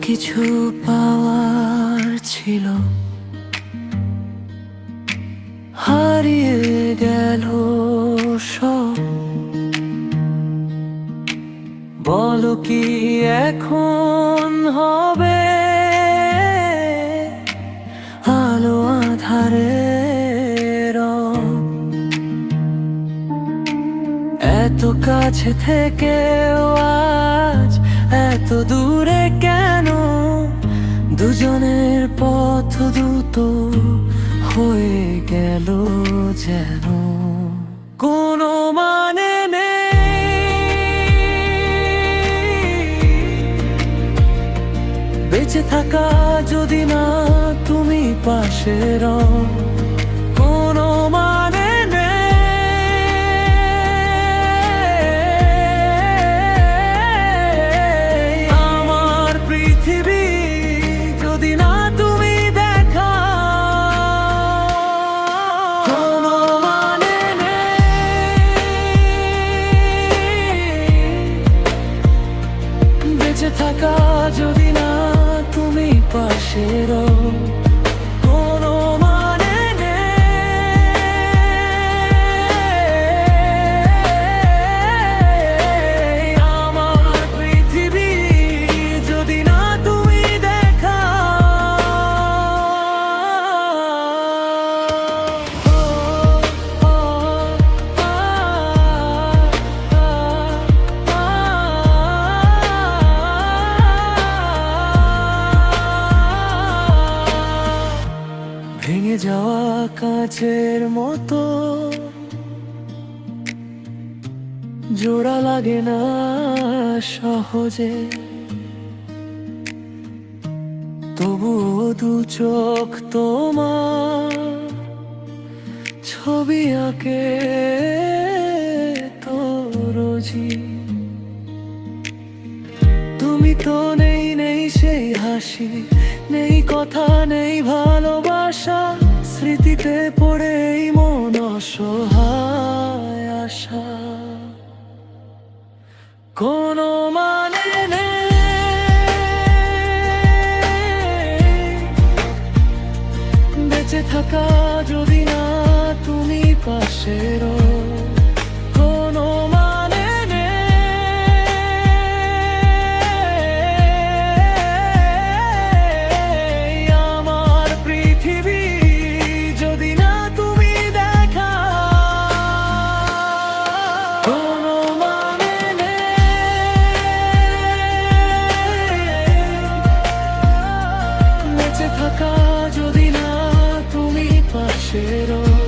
কিছু পাওয়ার ছিল হারিয়ে গেল সব। বলো কি এখন হবে? আলো আধারে এত কাছে থেকেও আজ, এত দূরে দুজনের পথ দুটো হয়ে গেল যেন। কোনো মানে বেঁচে থাকা যদি না তুমি পাশে রও, কোনো মানে নেই। আমার পৃথিবী থাকা যদি না তুমি পাশে কাঁচের মতো। জোড়া লাগে না সহজে। তবু দু চোখ তোমার ছবি আঁকে তো রোজি তুমি তো নেই নেই সেই হাসি, নেই কথা, নেই ভালোবাসা। স্মৃতিতে পড়েই মন অসহায় আশা। কোনো মানে বেঁচে থাকা যদি না তুমি পাশে রও 채로